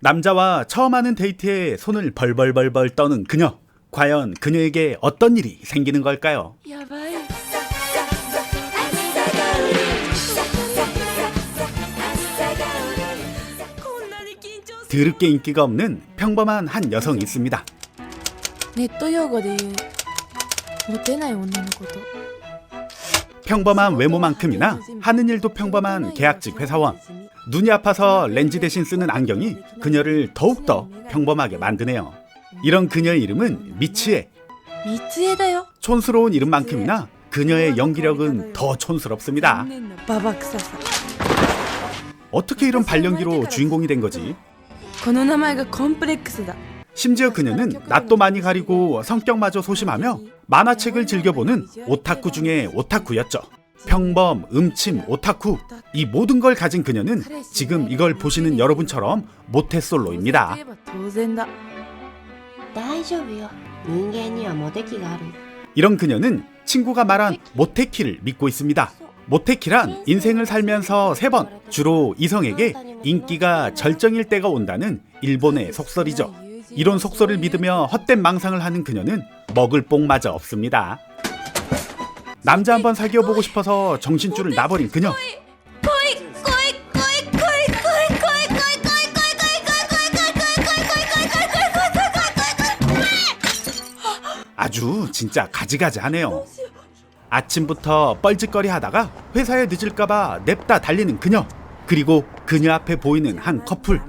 남자와 처음 하는 데이트에 손을 벌벌벌벌 떠는 그녀. 과연 그녀에게 어떤 일이 생기는 걸까요? やばい 드럽게 인기가 없는 평범한 한 여성이 있습니다. ネット用語で言うモテない女のこと 평범한 외모만큼이나 하는 일도 평범한 계약직 회사원. 눈이 아파서 렌즈 대신 쓰는 안경이 그녀를 더욱더 평범하게 만드네요. 이런 그녀의 이름은 미치에. 三つ枝だよ 촌스러운 이름만큼이나 그녀의 연기력은 더 촌스럽습니다. 残念なババ臭さ 어떻게 이런 발연기로 주인공이 된 거지? この名前がコンプレックスだ 심지어 그녀는 낯도 많이 가리고 성격마저 소심하며 만화책을 즐겨보는 오타쿠 중에 오타쿠였죠. 평범, 음침, 오타쿠 이 모든 걸 가진 그녀는 지금 이걸 보시는 여러분처럼 모태솔로입니다. 이런 그녀는 친구가 말한 모태키를 믿고 있습니다. 모태키란 인생을 살면서 세 번 주로 이성에게 인기가 절정일 때가 온다는 일본의 속설이죠. 이런 속설을 믿으며 헛된 망상을 하는 그녀는 먹을 뽕마저 없습니다. 남자 한번 사귀어 보고 싶어서 정신줄을 놔버린 그녀. 아주 진짜 가지가지하네요. 아침부터 뻘짓거리 하다가 회사에 늦을까봐 냅다 달리는 그녀. 그리고 그녀 앞에 보이는 한 커플.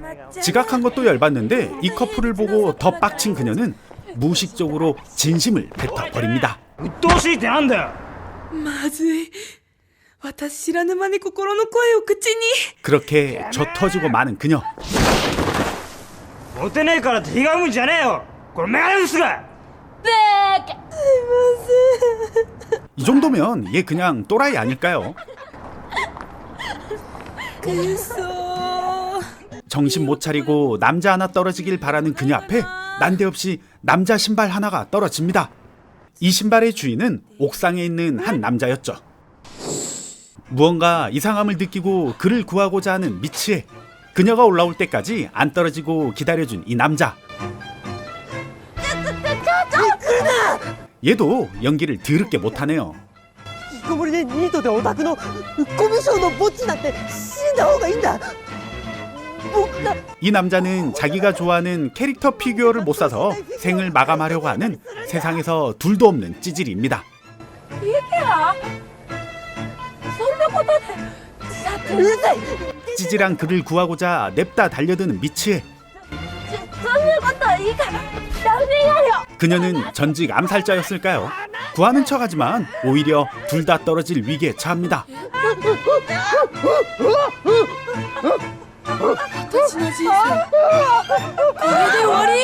지각한 것도 열받는데 이 커플을 보고 더 빡친 그녀는 무의식적으로 진심을 뱉어버립니다. 鬱陶しいってなんだよまずい私知らぬ間に心の声を口に 그렇게 저 터지고 마는 그녀. モテねえからってひがむんじゃねえよこれメガネ薄が 이 정도면 얘 그냥 또라이 아닐까요? くそ 정신 못 차리고 남자 하나 떨어지길 바라는 그녀 앞에 난데없이 남자 신발 하나가 떨어집니다. 이 신발의 주인은 옥상에 있는 한 남자였죠. 무언가 이상함을 느끼고 그를 구하고자 하는 미치에 그녀가 올라올 때까지 안 떨어지고 기다려준 이 남자. 얘도 연기를 더럽게 못하네요. 引きこもりでニートでオタクのコミュ障のぼっちなんて死んだ方がいいんだ僕が 이 남자는 자기가 좋아하는 캐릭터 피규어를 못 사서 생을 마감하려고 하는 세상에서 둘도 없는 찌질입니다. 찌질한 그를 구하고자 냅다 달려드는 미치에 그녀는 전직 암살자였을까요? 구하는 척하지만 오히려 둘 다 떨어질 위기에 처합니다. 더 지나지. 거기들 월이?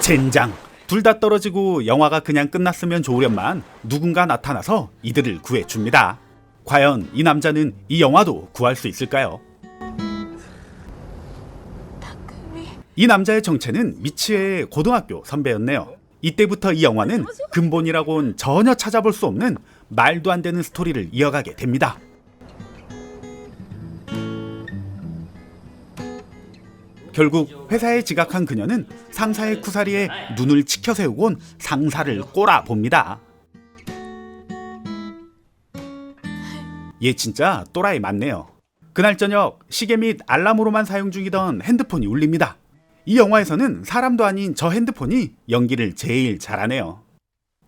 젠장. 둘 다 떨어지고 영화가 그냥 끝났으면 좋으련만 누군가 나타나서 이들을 구해줍니다. 과연 이 남자는 이 영화도 구할 수 있을까요? 이 남자의 정체는 미치의 고등학교 선배였네요. 이때부터 이 영화는 근본이라고는 전혀 찾아볼 수 없는 말도 안 되는 스토리를 이어가게 됩니다. 결국 회사에 지각한 그녀는 상사의 쿠사리에 눈을 치켜 세우곤 상사를 꼬라 봅니다. 얘 진짜 또라이 맞네요. 그날 저녁 시계 및 알람으로만 사용 중이던 핸드폰이 울립니다. 이 영화에서는 사람도 아닌 저 핸드폰이 연기를 제일 잘하네요.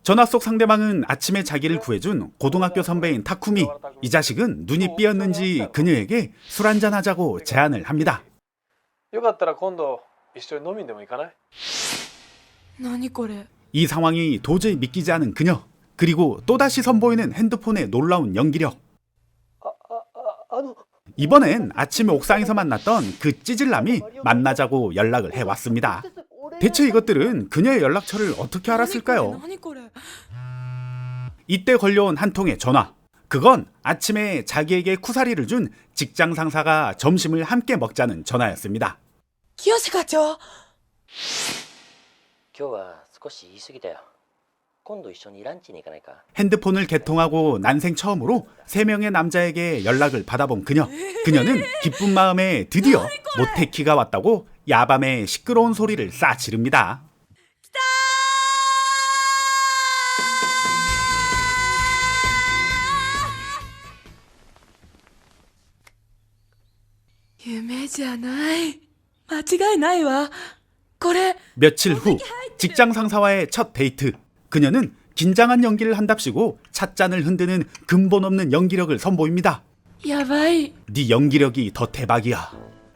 전화 속 상대방은 아침에 자기를 구해준 고등학교 선배인 타쿠미. 이 자식은 눈이 삐었는지 그녀에게 술 한잔 하자고 제안을 합니다. よかったら今度一緒に飲みにでも行かない何これ 이 상황이 도저히 믿기지 않은 그녀. 그리고 또다시 선보이는 핸드폰의 놀라운 연기력. あの 이번엔 아침에 옥상에서 만났던 그 찌질남이 만나자고 연락을 해왔습니다. 대체 이것들은 그녀의 연락처를 어떻게 알았을까요? 何これ 이때 걸려온 한 통의 전화. 그건 아침에 자기에게 쿠사리를 준 직장 상사가 점심을 함께 먹자는 전화였습니다. 清瀬課長今日は少し言い過ぎたよ 今度一緒にランチに行かないか 핸드폰을 개통하고 난생 처음으로 세 명의 남자에게 연락을 받아본 그녀. 그녀는 기쁜 마음에 드디어 모태키가 왔다고 야밤에 시끄러운 소리를 싸 지릅니다. 夢じゃない 間違いないわこれ 며칠 후 직장 상사와의 첫 데이트. 그녀는 긴장한 연기를 한답시고 찻잔을 흔드는 근본 없는 연기력을 선보입니다. やばい 네 연기력이 더 대박이야.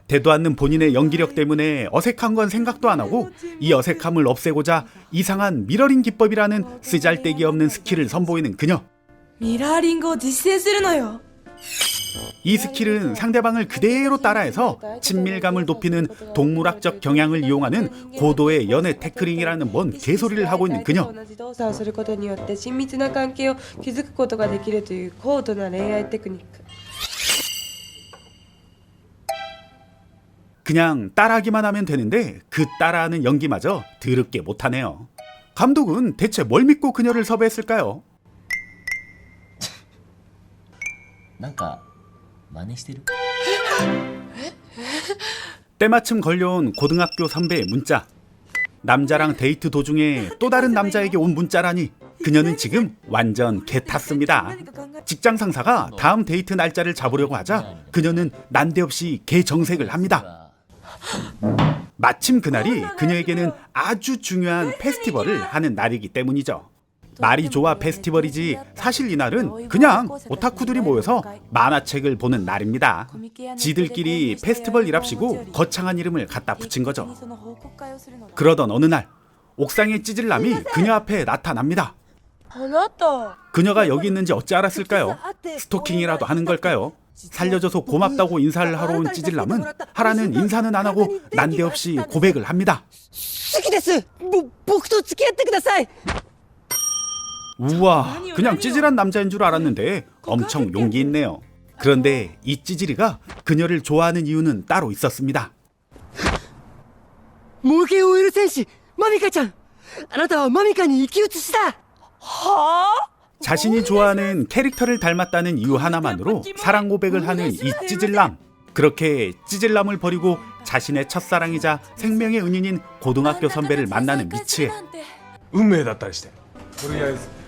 되도 않는 본인의 연기력 때문에 어색한 건 생각도 안 하고 이 어색함을 없애고자 이상한 미러링 기법이라는 쓰잘데기 없는 스킬을 선보이는 그녀. ミラーリングを実践するのよ 이 스킬은 상대방을 그대로 따라해서 친밀감을 높이는 동물학적 경향을 이용하는 고도의 연애 테크링이라는 뭔 개소리를 하고 있는 그녀. 그냥 따라하기만 하면 되는데 그 따라하는 연기마저 드럽게 못하네요. 감독은 대체 뭘 믿고 그녀를 섭외했을까요? 뭔가 真似してる 때마침 걸려온 고등학교 선배의 문자. 남자랑 데이트 도중에 또 다른 남자에게 온 문자라니 그녀는 지금 완전 개 탔습니다. 직장 상사가 다음 데이트 날짜를 잡으려고 하자 그녀는 난데없이 개 정색을 합니다. 마침 그날이 그녀에게는 아주 중요한 페스티벌을 하는 날이기 때문이죠. 말이 좋아 페스티벌이지 사실 이날은 그냥 오타쿠들이 모여서 만화책을 보는 날입니다. 지들끼리 페스티벌이랍시고 거창한 이름을 갖다 붙인 거죠. 그러던 어느 날 옥상의 찌질남이 그녀 앞에 나타납니다. あなた 그녀가 여기 있는지 어찌 알았을까요? 스토킹이라도 하는 걸까요? 살려줘서 고맙다고 인사를 하러 온 찌질남은 하라는 인사는 안 하고 난데없이 고백을 합니다. 好きですぼ僕と付き合ってください 우와, 그냥 찌질한 남자인 줄 알았는데 엄청 용기 있네요. 그런데 이 찌질이가 그녀를 좋아하는 이유는 따로 있었습니다. 模型 OL 戦士マミカちゃんあなたはマミカに生き写しだ 자신이 좋아하는 캐릭터를 닮았다는 이유 하나만으로 사랑 고백을 하는 이 찌질남. 그렇게 찌질남을 버리고 자신의 첫사랑이자 생명의 은인인 고등학교 선배를 만나는 미치에 運命だったりしてとりあえず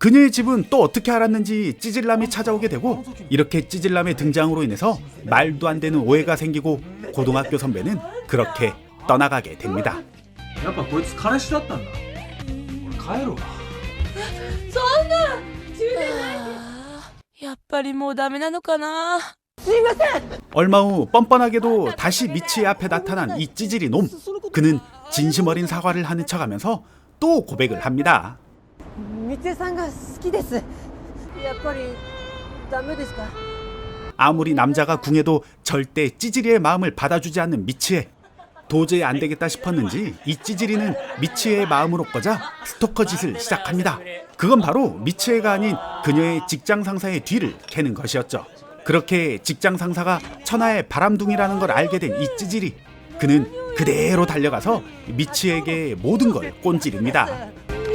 그녀의 집은 또 어떻게 알았는지 찌질남이 찾아오게 되고 이렇게 찌질남의 등장으로 인해서 말도 안 되는 오해가 생기고 고등학교 선배는 그렇게 떠나가게 됩니다. やっぱこいつ彼氏だったんだ俺帰るわやっぱりもうダメなのかな 얼마 후 뻔뻔하게도 다시 미치의 앞에 나타난 이 찌질이 놈. 그는 진심 어린 사과를 하는 척하면서 또 고백을 합니다. 三江さんが好きですやっぱりダメですか 아무리 남자가 궁해도 절대 찌질이의 마음을 받아주지 않는 미치에 도저히 안 되겠다 싶었는지 이 찌질이는 미치의 마음으로 꺼자 스토커 짓을 시작합니다. 그건 바로 미치의가 아닌 그녀의 직장 상사의 뒤를 캐는 것이었죠. 그렇게 직장 상사가 천하의 바람둥이라는 걸 알게 된 이 찌질이 그는 그대로 달려가서 미치에게 모든 걸 꼰지릅니다.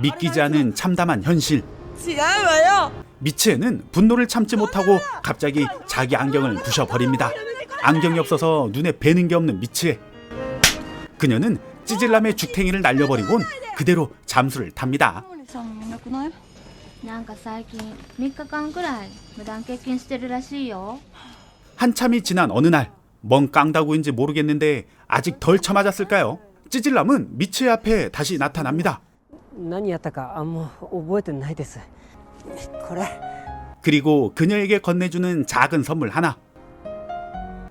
믿기지 않은 참담한 현실. 違うわよ 미치에는 분노를 참지 못하고 갑자기 자기 안경을 부셔버립니다. 안경이 없어서 눈에 뵈는 게 없는 미치에. 그녀는 찌질남의 죽탱이를 날려버리곤 그대로 잠수를 탑니다. さんもいなくないなんか最近3日間くらい無断欠勤してるらしいよ 한참이 지난 어느 날, 뭔 깡다구인지 모르겠는데 아직 덜 쳐맞았을까요? 찌질남은 미츠의 앞에 다시 나타납니다. 何やったかあんま覚えてないですこれ 그리고 그녀에게 건네주는 작은 선물 하나.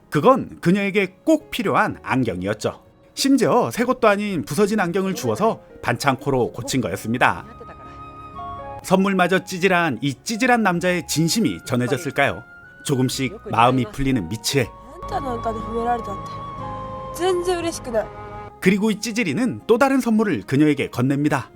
그건 그녀에게 꼭 필요한 안경이었죠. 심지어 새 것도 아닌 부서진 안경을 주어서 반창고로 고친 거였습니다. やってたから 선물마저 찌질한 이 찌질한 남자의 진심이 전해졌을까요? 조금씩 마음이 풀리는 미치에 あんたなんかで褒められたって全然嬉しくない 그리고 이 찌질이는 또 다른 선물을 그녀에게 건넵니다.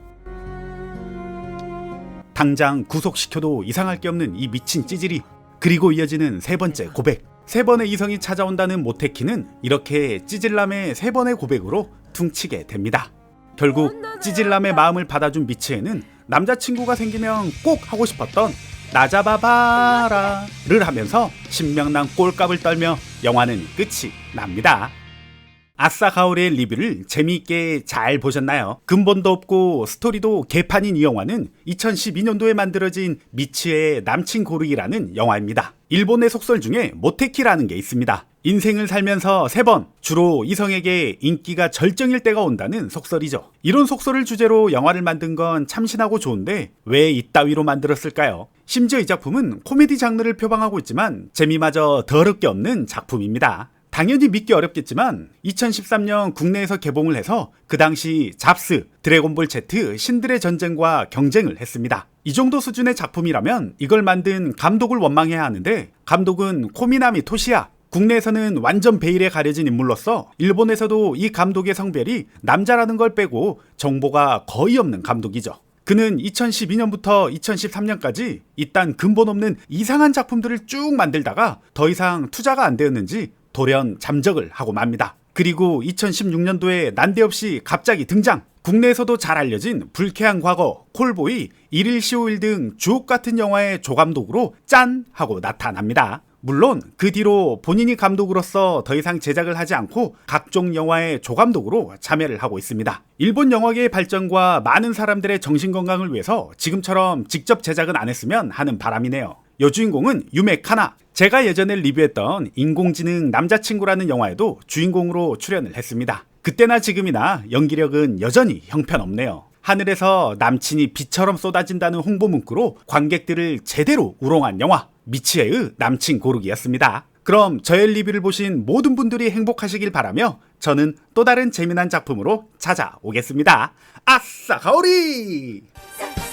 당장 구속시켜도 이상할 게 없는 이 미친 찌질이 그리고 이어지는 세 번째 고백. 세 번의 이성이 찾아온다는 모테키는 이렇게 찌질남의 세 번의 고백으로 퉁치게 됩니다. 결국 찌질남의 마음을 받아준 미츠에는 남자친구가 생기면 꼭 하고 싶었던 나잡아봐라를 하면서 신명난 꼴값을 떨며 영화는 끝이 납니다. 아싸 가오리의 리뷰를 재미있게 잘 보셨나요? 근본도 없고 스토리도 개판인 이 영화는 2012년도에 만들어진 미츠의 남친 고르기라는 영화입니다. 일본의 속설 중에 모테키라는 게 있습니다. 인생을 살면서 세 번 주로 이성에게 인기가 절정일 때가 온다는 속설이죠. 이런 속설을 주제로 영화를 만든 건 참신하고 좋은데 왜 이따위로 만들었을까요? 심지어 이 작품은 코미디 장르를 표방하고 있지만 재미마저 더럽게 없는 작품입니다. 당연히 믿기 어렵겠지만 2013년 국내에서 개봉을 해서 그 당시 잡스, 드래곤볼 Z, 신들의 전쟁과 경쟁을 했습니다. 이 정도 수준의 작품이라면 이걸 만든 감독을 원망해야 하는데 감독은 코미나미 토시야. 국내에서는 완전 베일에 가려진 인물로서 일본에서도 이 감독의 성별이 남자라는 걸 빼고 정보가 거의 없는 감독이죠. 그는 2012년부터 2013년까지 이딴 근본 없는 이상한 작품들을 쭉 만들다가 더 이상 투자가 안 되었는지 돌연 잠적을 하고 맙니다. 그리고 2016년도에 난데없이 갑자기 등장! 국내에서도 잘 알려진 불쾌한 과거, 콜보이, 일일 시오일 등 주옥 같은 영화의 조감독으로 짠! 하고 나타납니다. 물론 그 뒤로 본인이 감독으로서 더 이상 제작을 하지 않고 각종 영화의 조감독으로 참여를 하고 있습니다. 일본 영화계의 발전과 많은 사람들의 정신건강을 위해서 지금처럼 직접 제작은 안 했으면 하는 바람이네요. 여주인공은 유메 카나. 제가 예전에 리뷰했던 인공지능 남자친구라는 영화에도 주인공으로 출연을 했습니다. 그때나 지금이나 연기력은 여전히 형편없네요. 하늘에서 남친이 비처럼 쏟아진다는 홍보 문구로 관객들을 제대로 우롱한 영화 미치에의 남친 고르기였습니다. 그럼 저의 리뷰를 보신 모든 분들이 행복하시길 바라며 저는 또 다른 재미난 작품으로 찾아오겠습니다. 아싸 가오리! 사